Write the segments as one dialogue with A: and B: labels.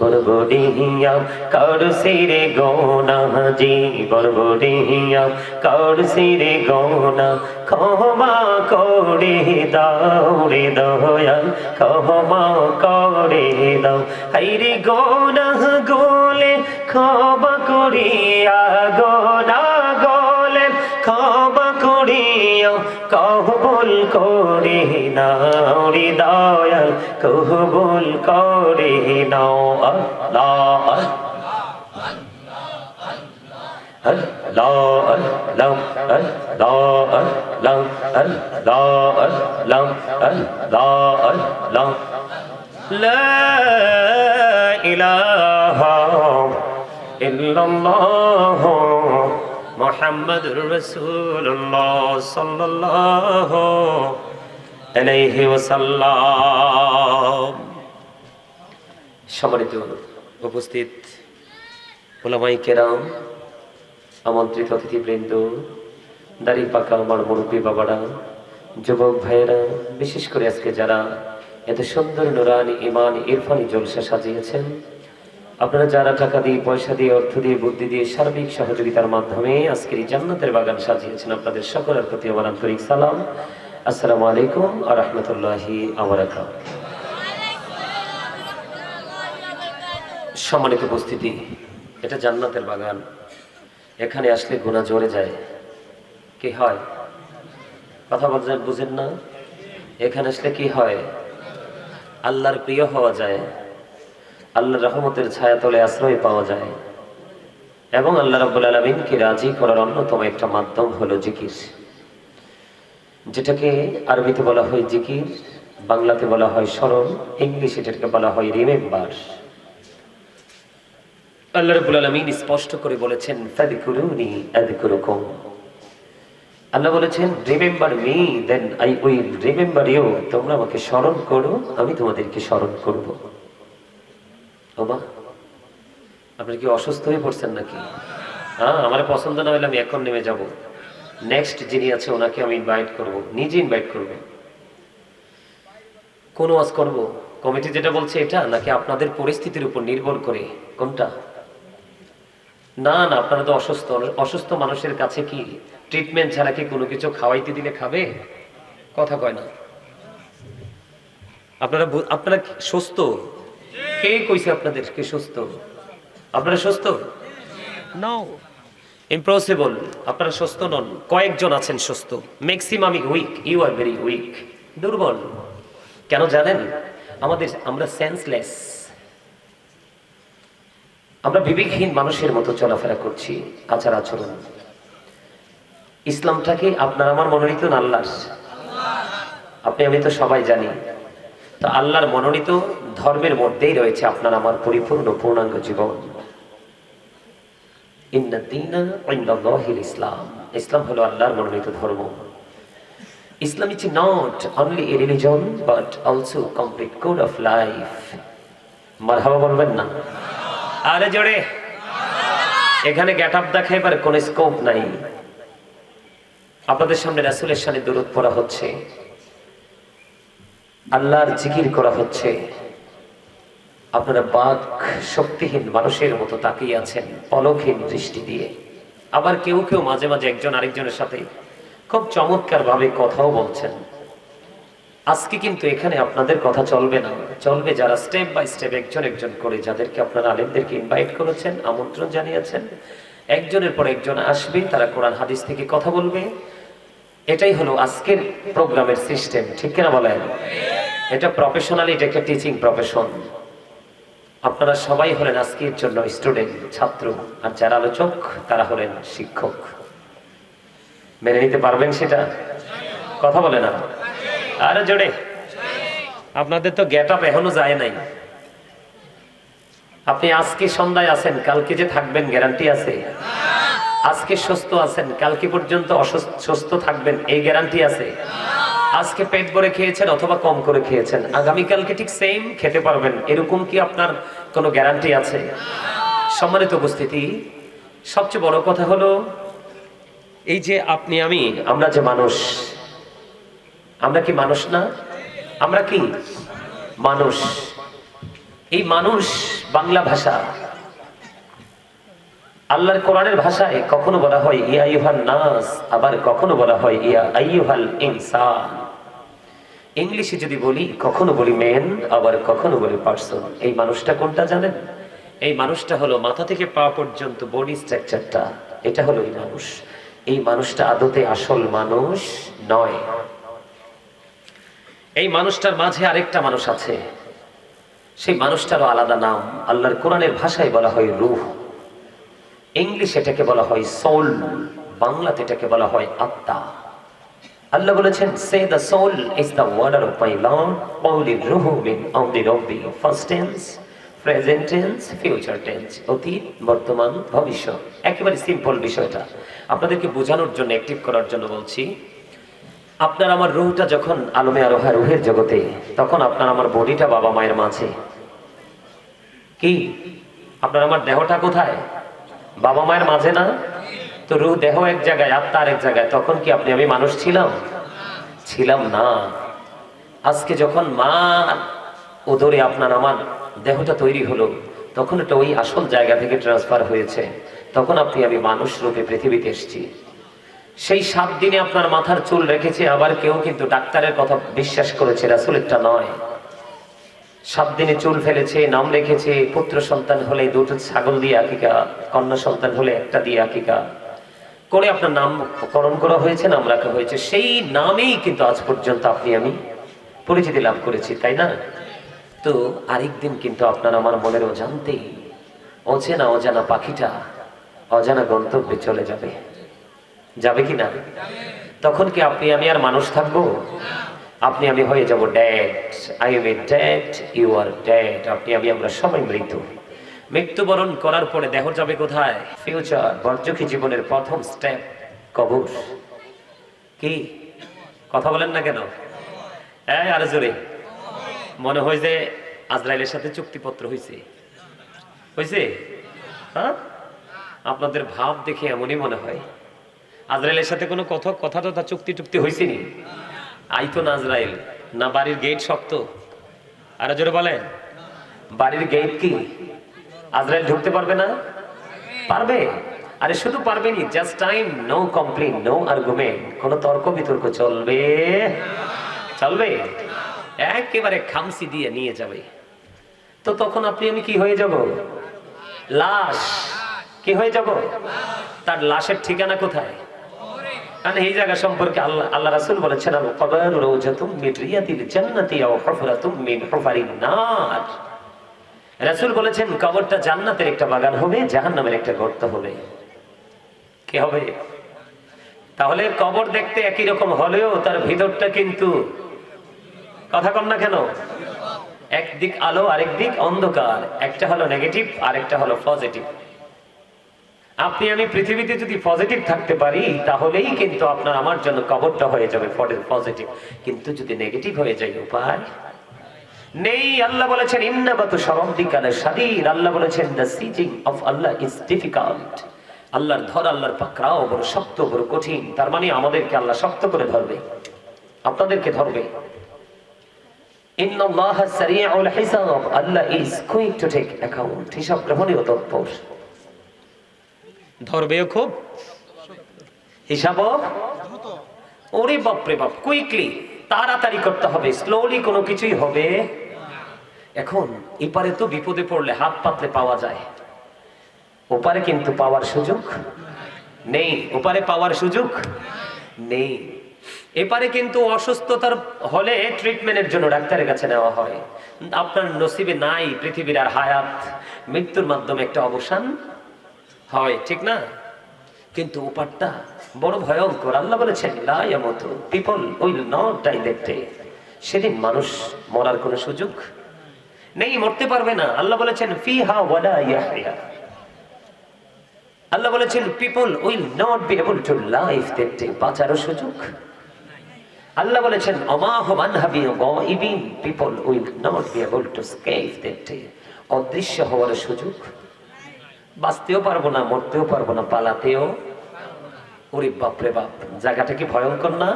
A: বরবড়িয়া কর সিরে গোনা জি বরবড়িয়া কর সিরে গোনা ক্ষমা করে দাও রে দয়াল ক্ষমা করে দাও হাইরে গোনা গোলে ক্ষমা করিয়া গোনা করিয়া কহবুল করে নাও রে দয়াল কহবুল করে নাও আল্লাহ Allah, Allah, Allah, Allah, Allah, Allah, Allah, Allah. لا إله إلا الله محمد رسول الله صلى الله عليه وسلم সম্মানিত উপস্থিত ওলামাই কেরাম আমন্ত্রিত অতিথিবৃন্দ দাড়ি পাকা আমার মুরব্বী বাবারা যুবক ভাইয়েরা বিশেষ করে আজকে যারা এত সুন্দর নুরানি ইমান ইরফানি জলসা সাজিয়েছেন আপনারা যারা টাকা দিয়ে, পয়সা দিয়ে, অর্থ দিয়ে, বুদ্ধি দিয়ে, সার্বিক সহযোগিতার মাধ্যমে আজকের এই জান্নাতের বাগান সাজিয়েছেন আপনাদের সকলের প্রতি আমার আন্তরিক সালাম। আসসালামু আলাইকুম আর রহমতুল্লাহি আবরাকাত সম্মানিত উপস্থিতি, এটা জান্নাতের বাগান। এখানে আসলে গুণা জোরে যায়। কি হয়? কথা বলছেন, বুঝেন না? এখানে আসলে কি হয়? আল্লাহর প্রিয় হওয়া যায়। আল্লাহর রহমতের ছায়া তলে আশ্রয় পাওয়া যায়। এবং আল্লাহ রাব্বুল আলমিনকে রাজি করার অন্যতম একটা মাধ্যম হলো জিকির। যেটাকে আরবিতে বলা হয় জিকির, বাংলাতে বলা হয় স্মরণ, ইংলিশে এটাকে বলা হয় রিমেম্বার। আল্লাহ রাব্বুল আলামিন স্পষ্ট করে বলেছেন আল্লাহ বলেছেন, remember me, then I will remember you. তোমরা আমাকে স্মরণ করো, আমি তোমাদেরকে স্মরণ করব। ওমা আপনি কি অসুস্থ হয়ে পড়ছেন নাকি? হ্যাঁ আমার পছন্দ না হলে আমি এখন নেমে যাব। নেক্সট যিনি আছে, ওনাকে আমি ইনভাইট করব। নিজে ইনভাইট করবে। কোন ওয়াজ করব? কমিটি যেটা বলছে এটা, নাকি আপনাদের পরিস্থিতির উপর নির্ভর করে? কোনটা? না না, আপনারা তো অসুস্থ। অসুস্থ মানুষের কাছে কি ট্রিটমেন্ট ছাড়া কি কোনো কিছু খাওয়াইতে দিলে খাবে? কথা কয় না। আপনারা আপনারা সুস্থ? কে কইছে আপনাদের কে সুস্থ? আপনারা সুস্থ? নাও ইম্পসিবল আপনারা সুস্থ নন। কয়েকজন আছেন সুস্থ। ম্যাক্সিমামই weak you are very weak দুর্বল। কেন জানেন? আমাদের আমরা সেন্সলেস আমরা বিবেকহীন মানুষের মতো চলাফেরা করছি আচার আচরণ। ইসলামটাকে আপনার আমার মনোনীত না আল্লাহর আপনি আমি তো সবাই জানি। তো আল্লাহর মনোনীত ধর্মের মধ্যেই রয়েছে আপনার আমার পরিপূর্ণ পূর্ণাঙ্গ জীবন। ইসলাম। ইসলাম হলো আল্লাহর মনোনীত ধর্ম। Islam is not only religion, but also complete code of life. মারহাবা বলবেন না? আরে জোরে। এখানে গেট আপ দেখাইবার কোন স্কোপ নাই। আপনাদের সামনে রাসুলের সামনে দূরত পড়া হচ্ছে। আল্লাহর জিকির করা হচ্ছে। আপনারা বাঘ শক্তিহীন মানুষের মতো তাকিয়ে আছেন, পলকহীন দৃষ্টি দিয়ে। আবার কেউ কেউ মাঝে মাঝে একজন আরেকজনের সাথে খুব চমৎকার ভাবে কথাও বলছেন। আজকে কিন্তু এখানে আপনাদের কথা চলবে না। চলবে যারা স্টেপ বাই স্টেপ একজন একজন করে, যাদেরকে আপনারা আলেমদেরকে ইনভাইট করেছেন, আমন্ত্রণ জানিয়েছেন। একজনের পর একজন আসবে, তারা কোরআন, হাদিস থেকে কথা বলবে। এটাই হলো আজকের প্রোগ্রামের সিস্টেম ঠিক কিনা বলেন? এটা প্রফেশনালি এটা একটা টিচিং প্রফেশন আপনারা সবাই হলেন আজকের জন্য স্টুডেন্ট ছাত্র, আর যারা আলোচক, তারা হলেন শিক্ষক। মেনে নিতে পারবেন সেটা? কথা বলে না? আরে জোরে। আপনাদের তো গেট আপ এখনও যায় নাই। আপনি আজকে সন্ধ্যায় আছেন, কালকে যে থাকবেন গ্যারান্টি আছে? আজকে সুস্থ আছেন, কালকে পর্যন্ত অসুস্থ, সুস্থ থাকবেন, এই গ্যারান্টি আছে? আজকে পেট ভরে খেয়েছেন অথবা কম করে খেয়েছেন। আগামীকালকে ঠিক সেম খেতে পারবেন। এরকম কি আপনার কোনো গ্যারান্টি আছে? সম্মানিত উপস্থিতি, সবচেয়ে বড় কথা হলো, এই যে আপনি, আমি, আমরা যে মানুষ, আমরা কি মানুষ না? আমরা কি? মানুষ। এই মানুষ বাংলা ভাষা। আল্লাহর কোরআনের ভাষায় কখনো বলা হয়, ইয়া ইউহান নাস আবার কখনো বলা হয়, ইয়া আইয়ুহাল ইনসান ইংলিশে যদি বলি, কখনো বলি মেন আবার কখনো বলি পার্সন এই মানুষটা কোনটা জানেন? এই মানুষটা হলো মাথা থেকে পা পর্যন্ত বডি স্ট্রাকচারটা এটা হলো এই মানুষ। এই মানুষটা আদতে আসল মানুষ নয়। এই মানুষটার মাঝে আরেকটা মানুষ আছে। সেই মানুষটারও আলাদা নাম। আল্লাহর কোরআনের ভাষায় বলা হয় রুহ। ইংলিশ এটাকে বলা হয় সোল বাংলাতে এটাকে বলা হয় আত্মা। আল্লাহ বলেছেন say the soul is the order of my lord only রুহু মিন অনলি রব্বি first tense present tense future tense অতীত, বর্তমান, ভবিষ্যৎ। একেবারে সিম্পল বিষয়টা। আপনাদেরকে বোঝানোর জন্য অ্যাক্টিভ করার জন্য বলছি, আপনার আমার রুহটা যখন আলমে আরোহা রুহের জগতে, তখন আপনার আমার বডিটা বাবা মায়ের মাঝে। কি? আপনার আমার দেহটা কোথায়? বাবা মায়ের মাঝে না? তো রুহ দেহ এক জায়গায় আত্মা আরেক জায়গায়, তখন কি আপনি আমি মানুষ ছিলাম? ছিলাম না। আজকে যখন মা উদরে আপনার আমার দেহটা তৈরি হলো, তখন এটা ওই আসল জায়গা থেকে ট্রান্সফার হয়েছে। তখন আপনি আমি মানুষ রূপে পৃথিবীতে এসেছি। সেই সাত দিনে আপনার মাথার চুল রেখেছে, আবার কেউ কিন্তু ডাক্তারের কথা বিশ্বাস করেছে, রাসুলেরটা নয়। সাত দিনে চুল ফেলেছে, নাম রেখেছে, পুত্র সন্তান হলে দুটো ছাগল দিয়ে আকিকা, কন্যা সন্তান হলে একটা দিয়ে আকিকা। করে আপনার নামকরণ করা হয়েছে, নাম রাখা হয়েছে। সেই নামেই কিন্তু আজ পর্যন্ত আপনি আমি পরিচিতি লাভ করেছি, তাই না? তো আরেকদিন কিন্তু আপনার আমার মনের অজান্তেই অচেনা অজানা পাখিটা, অজানা গন্তব্যে চলে যাবে। যাবে কি না? তখন কি আপনি আমি আর মানুষ থাকব? আপনি আমি হয়ে যাব dad I am a dad you are dad আপনি আমি আমরা সবাই মৃত। মৃত্যুবরণ করার পরে দেহ যাবে কোথায়? ফিউচার বর্জকি জীবনের প্রথম স্টেপ কবর। কি? কথা বলেন না কেন? এই আরে জোরে। মনে হয় যে আজরাইলের সাথে চুক্তিপত্র হয়েছে হয়েছে হ্যাঁ? আপনাদের ভাব দেখে এমনই মনে হয়। আজরাইলের সাথে কোনো কথা কথা টথা চুক্তি টুক্তি হয়েছে নি আইতো না আজরাইল, না বাড়ির গেট শক্ত। আর জোরে বলেন। বাড়ির গেট কি? আজরাইল ঢুকতে পারবে না? পারবে? আরে শুধু পারবেনি just time no complain no argument কোনো তর্ক বিতর্ক চলবে? চলবে? একেবারে খামসি দিয়ে নিয়ে যাবে। তো তখন আপনি আমি কি হয়ে যাব? লাশ। কি হয়ে যাব? তার লাশের ঠিকানা কোথায়? কারণ এই জায়গা সম্পর্কে আল্লাহ আল্লাহ রাসূল বলেছেন কবর রওজাতুম মিন রিয়াদিল জান্নাতি আও হুফরাতুম মিন হুফারিন নার। রাসূল বলেছেন, কবরটা জান্নাতের একটা বাগান হবে, জাহান্নামের একটা গর্ত হবে। কি হবে? তাহলে কবর দেখতে একই রকম হলেও তার ভিতরটা কিন্তু কথা কন না কেন? একদিক আলো, আরেক দিক অন্ধকার। একটা হলো নেগেটিভ আরেকটা হলো পজিটিভ আপনি, আমি পৃথিবীতে যদি পজিটিভ থাকতে পারি, তাহলেই কিন্তু আপনার, আমার জন্য কবরটা হয়ে যাবে পজিটিভ কিন্তু যদি নেগেটিভ হয়ে যায়, উপায়? নেই, আল্লাহ বলেছেন ইন্নাবাতু সরমদিকালে শাদীদ। আল্লাহ বলেছেন the seizing of Allah is difficult আল্লাহর ধর, আল্লাহর পাকড়াও বড় শক্ত, বড় কঠিন। তার মানে আমাদেরকে আল্লাহ শক্ত করে ধরবে। আপনাদেরকে ধরবে। Allah is quick to take account হিসাব গ্রহণীয় তৎপর। ধরবেও খুব? হিসাব ওরে বাপরে বাপ কুইকলি তাড়াতাড়ি করতে হবে। স্লোলি কোনো কিছুই হবে? এখন এপারে তো বিপদে পড়লে হাত পাতলে পাওয়া যায়। ওপারে কিন্তু পাওয়ার সুযোগ নেই। ওপারে পাওয়ার সুযোগ নেই। এপারে কিন্তু অসুস্থতার হলে ট্রিটমেন্টের জন্য ডাক্তারের কাছে নেওয়া হয়। আপনার নসিবে নাই পৃথিবীর আর হায়াত। মৃত্যুর মাধ্যমে একটা অবসান হয়, ঠিক না? কিন্তু ওপারটা বড় ভয়ঙ্কর। আল্লাহ বলেছেন লায়ামতু পিপল উইল নট ডাই সেদিন মানুষ মরার কোনো সুযোগ নেই, মরতে পারবে না। আল্লাহ বলেছেন, ফিহা ওয়ালা ইয়াহইয়া আল্লাহ বলেছেন people will not be able to life the বাঁচারও সুযোগ। আল্লাহ বলেছেন, অমাহ মানহাবি গায়িবিন people will not be able to escape the অদৃশ্য হওয়ার সুযোগ। বাঁচতেও পারব না, মরতেও পারব না, পালাতেও। ওরে বাপরে বাপ, জায়গাটা কি ভয়ঙ্কর না?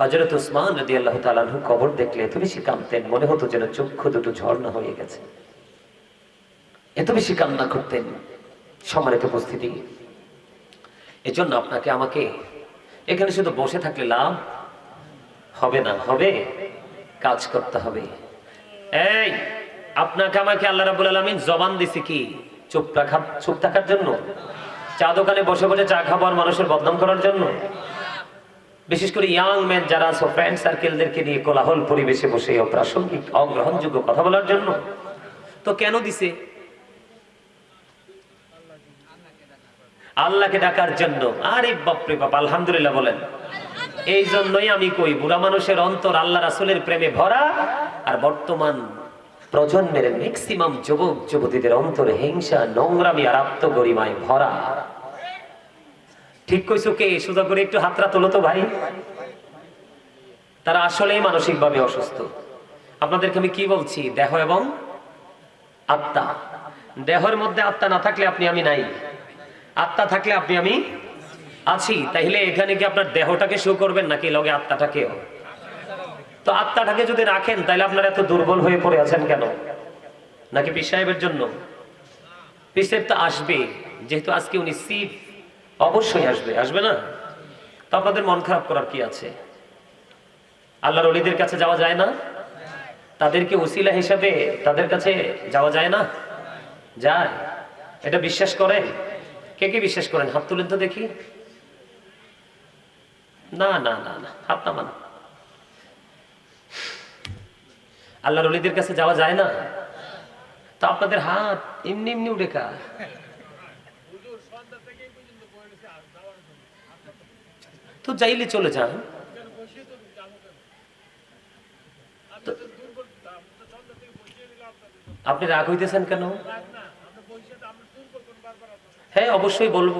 A: হজরত উসমান রদি আল্লাহ তালাহু কবর দেখলে এত বেশি কাঁদতেন, মনে হতো যেন চক্ষু দুটো ঝর্ণা হয়ে গেছে। এত বেশি কান্না করতেন সম্মানিত উপস্থিতি। এজন্য আপনাকে, আমাকে, এখানে শুধু বসে থাকলে লাভ হবে না, হবে কাজ করতে হবে। এই, আপনাকে, আমাকে আল্লাহ রাবুল আলমিন জবান দিছে কি? চুপ রাখা, চুপ থাকার জন্য? চা দোকানে বসে বসে চা খাবার মানুষের বদনাম করার জন্য? বিশেষ করে ইয়াং ম্যান যারা আছে ফ্রেন্ড সার্কেলদেরকে নিয়ে কোলাহল পরিবেশে বসে অপ্রাসঙ্গিক, অগ্রহণযোগ্য কথা বলার জন্য। তো কেন দিছে? আল্লাহকে ডাকার জন্য। আরে বাপরে বাপ, আলহামদুলিল্লাহ বলেন। এই জন্যই আমি কই, বুড়া মানুষের অন্তর আল্লাহ রাসুলের প্রেমে ভরা, আর বর্তমান প্রজন্মের ম্যাক্সিমাম যুবক যুবতীদের অন্তরে হিংসা, নোংরামি আর আত্মগরিমায় ভরা। ঠিক কইছো কে? সুদা করে একটু হাতরা তোলো তো ভাই। তারা আসলেই মানসিকভাবে অসুস্থ। আপনাদেরকে আমি কি বলছি? দেহ এবং আত্মা। দেহের মধ্যে আত্মা না থাকলে আপনি আমি নাই। আত্মা থাকলে আপনি আমি আছি। তাইলে এখানে কি আপনার দেহটাকে শো করবেন নাকি লগে আত্মাটাকেও? তো আত্মাটাকে যদি রাখেন তাহলে আপনারা এত দুর্বল হয়ে পড়ে আছেন কেন? নাকি পীর সাহেবের জন্য? পীর সাহেব তো আসবে যেহেতু আজকে উনি সিফ অবশ্যই আসবে আসবে না? তো আপনাদের মন খারাপ করার কি আছে? আল্লাহর অলিদের কাছে যাওয়া যায় না? তাদেরকে উসিলা হিসাবে তাদের কাছে যাওয়া যায় না? যায়। এটা বিশ্বাস করেন? কে কে বিশ্বাস করেন? হাত তুলেন তো দেখি। না না না না, হাত নামান। আল্লাহর অলিদের কাছে যাওয়া যায় না? তো আপনাদের হাত এমনি এমনি উঠে তো যাইলে চলে যান। আপনি রাগ হইতেছেন কেন? হ্যাঁ অবশ্যই বলব।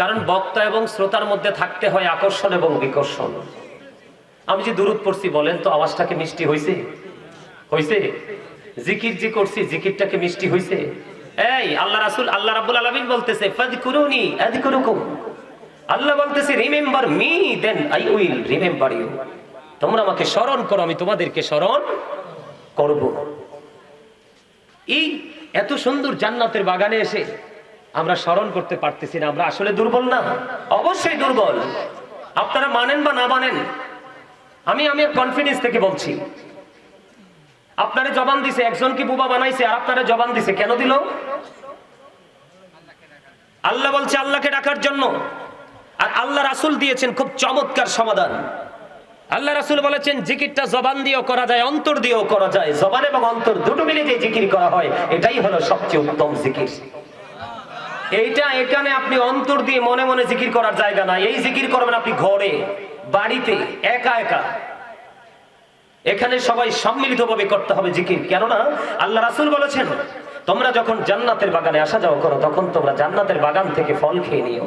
A: কারণ বক্তা এবং শ্রোতার মধ্যে থাকতে হয় আকর্ষণ এবং বিকর্ষণ। আমি যে দূরত পড়ছি, বলেন তো, আওয়াজটাকে মিষ্টি হইছে? হইছে? জিকির যে করছি, জিকিরটাকে মিষ্টি হইছে? এই, আল্লাহ রাসুল, আল্লাহ রাব্বুল আলামিন বলতেছে, ফাযকুরুনি আযকুরুকুম। আল্লাহ বলতেছে remember me then I will remember you তোমরা আমাকে স্মরণ করো, আমি তোমাদেরকে স্মরণ করব। এই এত সুন্দর জান্নাতের বাগানে এসে আমরা স্মরণ করতে পারতেছি না, আমরা আসলে দুর্বল না? অবশ্যই দুর্বল। আপনারা মানেন বা না মানেন, আমি আমি কনফিডেন্স থেকে বলছি। আপনারে জবান দিছে, একজন কি বুবা বানাইছে আর আপনারে জবান দিছে, কেন দিল? আল্লাহ বলছে, আল্লাহকে ডাকার জন্য আর আল্লাহ রাসুল দিয়েছেন খুব চমৎকার সমাধান। আল্লাহ রাসূল বলেছেন, জিকিরটা জবান দিয়েও করা যায়, অন্তর দিয়েও করা যায়। জবান এবং অন্তর দুটো মিলে যে জিকির করা হয়, এটাই হলো সবচেয়ে উত্তম জিকির। এইটা এখানে আপনি অন্তর দিয়ে মনে মনে জিকির করার জায়গা না এই জিকির করবেন আপনি ঘরে, বাড়িতে, একা একা। এখানে সবাই সম্মিলিতভাবে করতে হবে জিকির। কেননা, আল্লাহ রাসুল বলেছেন, তোমরা যখন জান্নাতের বাগানে আসা যাওয়া করো, তখন তোমরা জান্নাতের বাগান থেকে ফল খেয়ে নিও।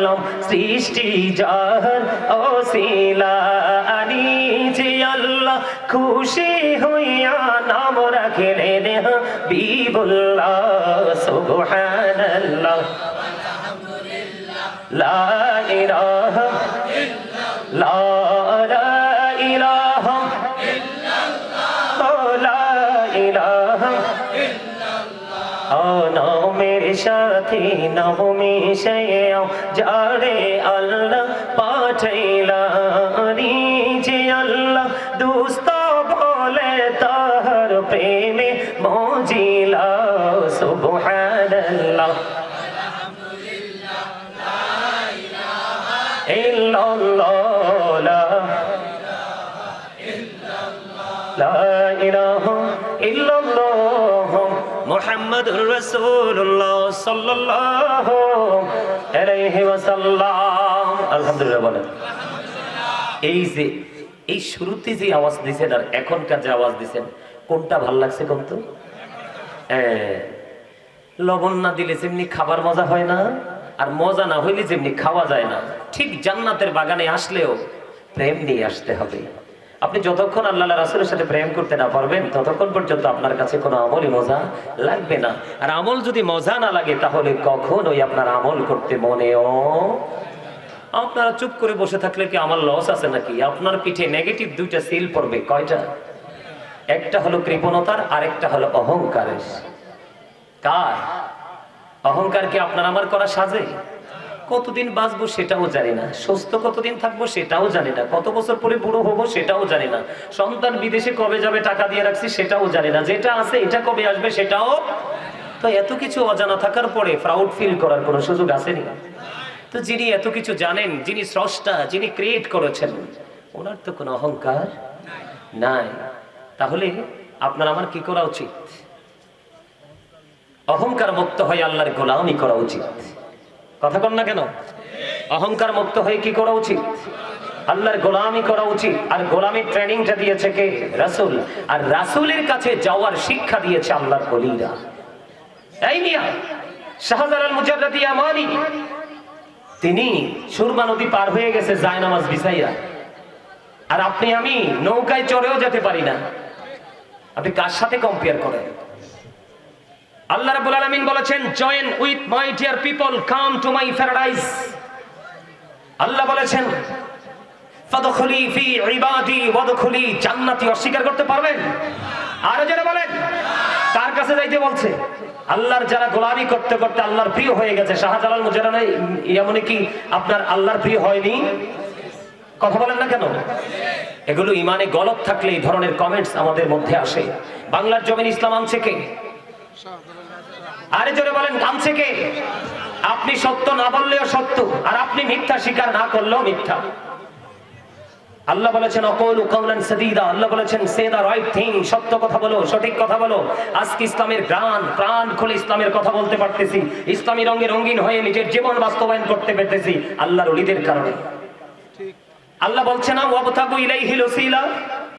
A: কলম সৃষ্টি জাহান অশিলা আনিছি আল্লাহ খুশি হইয়া নাম রাখলেন বিবুল্লাহ সুবহানাল্লাহ। লা রাখি নাও মিশেও যারে আল্লাহ পাঠাইলা যে আল্লাহ দুস্ত বলে তাহার প্রেমে মজিলা, সুবহানাল্লাহ। ইল্লাল্লাহ, লা ইলাহা ইল্লাল্লাহ। মুহাম্মাদুর রাসূলুল্লাহ সাল্লাল্লাহু আলাইহি ওয়াসাল্লাম। আলহামদুলিল্লাহ বলেন। এই যে, এই শুরুতে যে আওয়াজ দিছেন আর এখনকার যে আওয়াজ দিছেন, কোনটা ভালো লাগছে কোন তো? লবণ না দিলে যেমনি খাবার মজা হয় না, আর মজা না হইলে যেমনি খাওয়া যায় না, ঠিক জান্নাতের বাগানে আসলেও প্রেম নিয়ে আসতে হবে। আপনি যতক্ষণ আল্লাহ রাসুলের সাথে প্রেম করতে না পারবেন, ততক্ষণ পর্যন্ত আপনার কাছে কোনো আমলই মজা লাগবে না। আর আমল যদি মজা না লাগে, তাহলে কখনোই আপনার আমল করতে মনেও আপনারা চুপ করে বসে থাকলে কি আমার লস আছে নাকি? আপনার পিঠে নেগেটিভ দুইটা সিল পড়বে, কয়টা? একটা হলো কৃপণতার আর একটা হলো অহংকারের। কার? অহংকার কি আপনার আমার করা সাজে? কতদিন বাঁচবো সেটাও জানি না। সুস্থ কতদিন থাকব সেটাও জানি না। কত বছর পরে বুড়ো হব সেটাও জানি না। সন্তান বিদেশে কবে যাবে টাকা দিয়ে রাখছি সেটাও জানি না। যেটা আছে এটা কবে আসবে সেটাও তো এত কিছু অজানা থাকার পরে প্রাউড ফিল করার কোনো সুযোগ আসেনি। তো যিনি এত কিছু জানেন, যিনি স্রষ্টা, যিনি ক্রিয়েট করেছেন, ওনার তো কোনো অহংকার নাই। তাহলে আপনার আমার কি করা উচিত? অহংকার মুক্ত হয়ে আল্লাহর গোলামি করা উচিত। কথা কন না কেন? অহংকার মুক্ত হয়ে কি করা উচিত? আল্লাহর গোলামি করা উচিত। আর গোলামির ট্রেনিংটা দিয়েছে কে? রাসূল। আর রাসূলের কাছে যাওয়ার শিক্ষা দিয়েছে আল্লাহর বলিরা এই মিয়া, শাহজালাল মুজাদ্দাদি আমানি তিনি সুরমা নদী পার হয়ে গেছে জায়নামাজ বিছাইয়া। আর আপনি, আমি নৌকায় চড়েও যেতে পারি না। আপনি কার সাথে কম্পেয়ার করেন? আল্লাহ রাব্বুল আলামিন বলেছেন join with my dear people come to my paradise Allah বলেছেন ফাদখুলি ফি ইবাদি ওয়াদখুলি জান্নাতি অস্বীকার করতে পারবেন? আরও যারা বলেন। কার কাছে যাইতে বলছে? আল্লাহর যারা গোলামি করতে করতে আল্লাহর প্রিয় হয়ে গেছে। শাহজালাল মুজারানা, এমনই কি আপনার আল্লাহর প্রিয় হয়নি? কথা বলেন না কেন? এগুলো ইমানে গলত থাকলে এই ধরনের কমেন্টস আমাদের মধ্যে আসে। বাংলার জমিন ইসলাম আনছে কে? আরে জোরে বলেন আনছে কে? আপনি সত্য না বললেও সত্য আর আপনি মিথ্যা স্বীকার না করলেও মিথ্যা। আল্লাহ বলেছেন অকৌলু কৌলান সাদিদা। আল্লাহ বলেছেন সে দা রাইট থিং সত্য কথা বলো সঠিক কথা বলো। আজকে ইসলামের গান প্রাণ খুলে ইসলামের কথা বলতে পারতেছি। ইসলামী রঙে রঙিন হয়ে নিজের জীবন বাস্তবায়ন করতে পেরেছি আল্লাহর অলিদের কারণে। আল্লাহ বলছে না ওয়াবতাগু ইলাইহিল ওসিলা